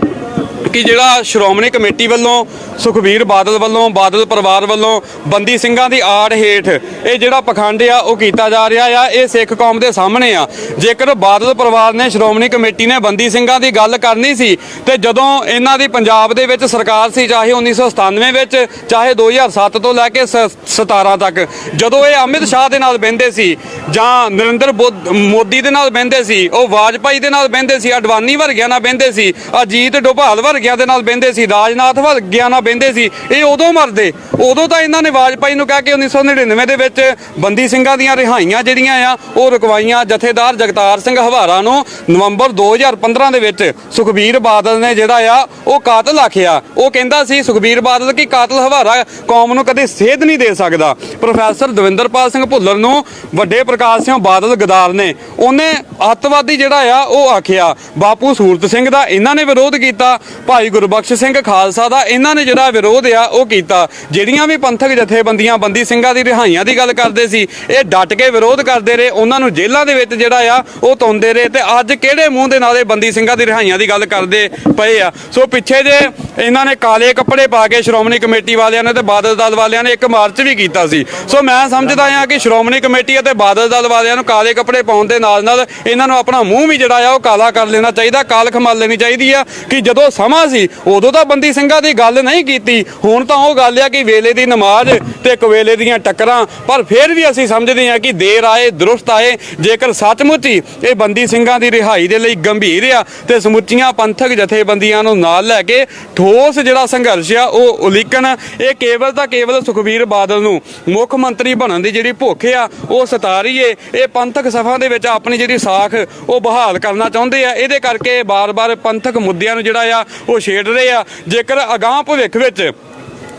ਕਿ ਜਿਹੜਾ ਸ਼੍ਰੋਮਣੀ ਕਮੇਟੀ ਵੱਲੋਂ ਸੁਖਬੀਰ ਬਾਦਲ ਵੱਲੋਂ, ਬਾਦਲ ਪਰਿਵਾਰ ਵੱਲੋਂ ਬੰਦੀ ਸਿੰਘਾਂ ਦੀ ਆੜ ਹੇਠ ਇਹ ਜਿਹੜਾ ਪਖੰਡ ਆ, ਉਹ ਕੀਤਾ ਜਾ ਰਿਹਾ ਆ, ਇਹ ਸਿੱਖ ਕੌਮ ਦੇ ਸਾਹਮਣੇ ਆ। ਜੇਕਰ ਬਾਦਲ ਪਰਿਵਾਰ ਨੇ, ਸ਼੍ਰੋਮਣੀ ਕਮੇਟੀ ਨੇ ਬੰਦੀ ਸਿੰਘਾਂ ਦੀ ਗੱਲ ਕਰਨੀ ਸੀ, ਤੇ ਜਦੋਂ ਇਹਨਾਂ ਦੀ ਪੰਜਾਬ ਦੇ ਵਿੱਚ ਸਰਕਾਰ ਸੀ, ਚਾਹੇ 1997 ਵਿੱਚ, ਚਾਹੇ 2007 ਤੋਂ ਲੈ ਕੇ ਸ- 17 ਤੱਕ, ਜਦੋਂ ਇਹ ਅਮਿਤ ਸ਼ਾਹ ਦੇ ਨਾਲ ਬਹਿੰਦੇ ਸੀ, ਜਾਂ ਨਰਿੰਦਰ ਬੋਦ- ਮੋਦੀ ਦੇ ਨਾਲ ਬਹਿੰਦੇ ਸੀ, ਉਹ ਵਾਜਪਾਈ ਦੇ ਨਾਲ ਬਹਿੰਦੇ ਸੀ, ਅਡਵਾਨੀ ਵਰਗਿਆਂ ਨਾਲ ਬਹਿੰਦੇ ਸੀ, ਅਜੀਤ ਡੋਭਾਲ ਵਰਗਿਆਂ ਦੇ ਨਾਲ ਬਹਿੰਦੇ ਸੀ, ਰਾਜਨਾਥ ਵਰਗਿਆਂ ਨਾਲ ਬਹਿੰਦੇ ਸੀ, ਇਹ ਉਦੋਂ ਮਰਦੇ। ਉਦੋਂ ਤਾਂ ਇਹਨਾਂ ਨੇ ਵਾਜਪਾਈ ਨੂੰ ਕਹਿ ਕੇ 1999 ਦੇ ਵਿੱਚ ਬੰਦੀ ਸਿੰਘਾਂ ਦੀਆਂ ਰਿਹਾਈਆਂ ਜਿਹੜੀਆਂ ਆ, ਉਹ ਰੁਕਵਾਈਆਂ ਜਥੇਦਾਰ ਜਗਤਾਰ ਸਿੰਘ ਹਵਾਰਾ ਨੂੰ ਨਵੰਬਰ 2015 ਦੇ ਵਿੱਚ ਸੁਖਬੀਰ ਬਾਦਲ ਨੇ ਜਿਹੜਾ ਆ, ਉਹ ਕਾਤਲ ਆਖਿਆ। ਉਹ ਕਹਿੰਦਾ ਸੀ, ਸੁਖਬੀਰ ਬਾਦਲ ਕਿ ਕਾਤਲ ਹਵਾਰਾ ਕੌਮ ਨੂੰ ਕਦੇ ਸੇਧ ਨਹੀਂ ਦੇ ਸਕਦਾ? ਪ੍ਰੋਫੈਸਰ ਦਵਿੰਦਰਪਾਲ ਸਿੰਘ ਭੁੱਲਰ ਨੂੰ ਵੱਡੇ ਪ੍ਰਕਾਸ਼ ਸਿੰਘ ਬਾਦਲ ਗਦਾਰ ਨੇ। ਉਹਨੇ ਅੱਤਵਾਦੀ ਜਿਹੜਾ ਆ, ਉਹ ਆਖਿਆ, ਬਾਪੂ ਸੂਰਤ ਸਿੰਘ ਦਾ ਇਹਨਾਂ ਨੇ ਵਿਰੋਧ ਕੀਤਾ, ਭਾਈ ਗੁਰਬਖਸ਼ ਸਿੰਘ ਖਾਲਸਾ ਦਾ ਇਹਨਾਂ ਨੇ ਜਿਹੜਾ ਵਿਰੋਧ ਆ ਉਹ ਕੀਤਾ। ਜਿਹੜੀਆਂ ਵੀ ਪੰਥਕ ਜਥੇਬੰਦੀਆਂ ਬੰਦੀ ਸਿੰਘਾਂ ਦੀ ਰਿਹਾਈਆਂ ਦੀ ਗੱਲ ਕਰਦੇ ਸੀ, ਇਹ ਡਟ ਕੇ ਵਿਰੋਧ ਕਰਦੇ ਰਹੇ। ਉਹਨਾਂ ਨੂੰ ਜੇਲ੍ਹਾਂ ਦੇ ਵਿੱਚ ਜਿਹੜਾ ਆ, ਉਹ ਤੁੰਦੇ ਰਹੇ ਤੇ ਅੱਜ ਕਿਹੜੇ ਮੂੰਹ ਦੇ ਨਾਲ ਇਹ ਬੰਦੀ ਸਿੰਘਾਂ ਦੀ ਰਿਹਾਈਆਂ ਦੀ ਗੱਲ ਕਰਦੇ ਪਏ ਆ। ਸੋ ਪਿੱਛੇ ਜੇ ਇਹਨਾਂ ਨੇ ਕਾਲੇ ਕੱਪੜੇ ਪਾ ਕੇ ਸ਼੍ਰੋਮਣੀ ਕਮੇਟੀ ਵਾਲਿਆਂ ਨੇ ਤੇ ਬਾਦਲ ਦਲ ਵਾਲਿਆਂ ਨੇ ਇੱਕ ਮਾਰਚ ਵੀ ਕੀਤਾ ਸੀ। ਸੋ ਮੈਂ ਸਮਝਦਾ ਆ ਕਿ ਸ਼੍ਰੋਮਣੀ ਕਮੇਟੀ ਅਤੇ ਬਾਦਲ ਦਲ ਵਾਲਿਆਂ ਨੂੰ ਕਾਲੇ ਕੱਪੜੇ ਪਾਉਣ ਦੇ ਨਾਲ ਨਾਲ ਇਹਨਾਂ ਨੂੰ ਆਪਣਾ ਮੂੰਹ ਵੀ ਜਿਹੜਾ ਆ, ਉਹ ਕਾਲਾ ਕਰ ਲੈਣਾ ਚਾਹੀਦਾ ਕਾਲ ਖਮਾਲ ਲੈਣੀ ਚਾਹੀਦੀ ਆ ਕਿ ਜਦੋਂ ਸਮਾਂ ਸੀ, ਉਦੋਂ ਤਾਂ ਬੰਦੀ ਸਿੰਘਾਂ ਦੀ ਗੱਲ ਨਹੀਂ ਕੀਤੀ। ਹੁਣ ਤਾਂ ਉਹ ਗੱਲ ਆ ਕਿ ਵੇਲੇ ਦੀ ਨਮਾਜ਼ ਤੇ ਕਵੇਲੇ ਦੀਆਂ ਟੱਕਰਾਂ, ਪਰ ਫਿਰ ਵੀ ਅਸੀਂ ਸਮਝਦੇ ਹਾਂ ਕਿ ਦੇਰ ਆਏ, ਦਰੁਸਤ ਆਏ। ਜੇਕਰ ਸੱਚਮੁੱਚ ਹੀ ਇਹ ਬੰਦੀ ਸਿੰਘਾਂ ਦੀ ਰਿਹਾਈ ਦੇ ਲਈ ਗੰਭੀਰ ਆ, ਤੇ ਸਮੁੱਚੀਆਂ ਪੰਥਕ ਜਥੇਬੰਦੀਆਂ ਨੂੰ ਨਾਲ ਲੈ ਕੇ ਠੋਸ ਜਿਹੜਾ ਸੰਘਰਸ਼ ਆ, ਉਹ ਉਲੀਕਣ। ਇਹ ਕੇਵਲ ਤਾਂ ਕੇਵਲ ਸੁਖਬੀਰ ਬਾਦਲ ਨੂੰ ਮੁੱਖ ਮੰਤਰੀ ਬਣਨ ਦੀ ਜਿਹੜੀ ਭੁੱਖ ਆ, ਉਹ ਸਤਾ ਰਹੀ ਏ ਇਹ ਪੰਥਕ ਸਫਾ ਦੇ ਵਿੱਚ ਆਪਣੀ ਜਿਹੜੀ ਸਾਖ, ਉਹ ਬਹਾਲ ਕਰਨਾ ਚਾਹੁੰਦੇ ਆ। ਇਹਦੇ ਕਰਕੇ ਬਾਰ-ਬਾਰ ਪੰਥਕ ਮੁੱਦਿਆਂ ਨੂੰ ਜਿਹੜਾ ਆ, ਉਹ ਛੇੜ ਰਹੇ ਆ। ਜੇਕਰ ਅਗਾਹ ਭਵਿੱਖ ਵਿੱਚ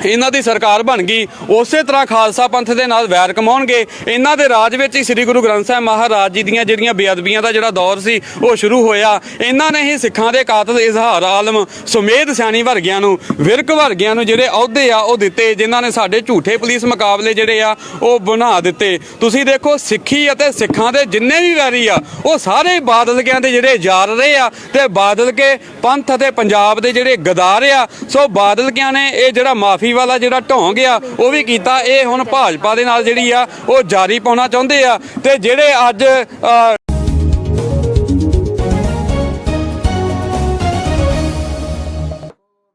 ਇਹਨਾਂ ਦੀ ਸਰਕਾਰ ਬਣ ਗਈ। ਉਸੇ ਤਰ੍ਹਾਂ ਖਾਲਸਾ ਪੰਥ ਦੇ ਨਾਲ ਵੈਰ ਕਮਾਉਣਗੇ। ਇਹਨਾਂ ਦੇ ਰਾਜ ਵਿੱਚ ਹੀ ਸ੍ਰੀ ਗੁਰੂ ਗ੍ਰੰਥ ਸਾਹਿਬ ਮਹਾਰਾਜ ਜੀ ਦੀਆਂ ਜਿਹੜੀਆਂ ਬੇਅਦਬੀਆਂ ਦਾ ਜਿਹੜਾ ਦੌਰ ਸੀ, ਉਹ ਸ਼ੁਰੂ ਹੋਇਆ। ਇਹਨਾਂ ਨੇ ਹੀ ਸਿੱਖਾਂ ਦੇ ਕਾਤਲ ਇਜ਼ਹਾਰ ਆਲਮ ਸੁਮੇਧ ਸਿਆਣੀ ਵਰਗਿਆਂ ਨੂੰ, ਵਿਰਕ ਵਰਗਿਆਂ ਨੂੰ ਜਿਹੜੇ ਅਹੁਦੇ ਆ, ਉਹ ਦਿੱਤੇ, ਜਿਨ੍ਹਾਂ ਨੇ ਸਾਡੇ ਝੂਠੇ ਪੁਲਿਸ ਮੁਕਾਬਲੇ ਜਿਹੜੇ ਆ, ਉਹ ਬਣਾ ਦਿੱਤੇ। ਤੁਸੀਂ ਦੇਖੋ, ਸਿੱਖੀ ਅਤੇ ਸਿੱਖਾਂ ਦੇ ਜਿੰਨੇ ਵੀ ਵੈਰੀ ਆ, ਉਹ ਸਾਰੇ ਬਾਦਲਕਿਆਂ ਦੇ ਜਿਹੜੇ ਯਾਰ ਰਹੇ ਆ, ਤੇ ਬਾਦਲ ਕੇ ਪੰਥ ਅਤੇ ਪੰਜਾਬ ਦੇ ਜਿਹੜੇ ਗਦਾਰ ਆ, ਸੋ ਬਾਦਲਕਿਆਂ ਨੇ ਇਹ ਜਿਹੜਾ ਮਾਫੀ ਮਾਫੀ ਵਾਲਾ ਜਿਹੜਾ ਢੋਂਗ ਆ, ਉਹ ਵੀ ਕੀਤਾ। ਇਹ ਹੁਣ ਭਾਜਪਾ ਦੇ ਨਾਲ ਜਿਹੜੀ ਆ, ਉਹ ਜਾਰੀ ਪਾਉਣਾ ਚਾਹੁੰਦੇ ਆ। ਤੇ ਜਿਹੜੇ ਅੱਜ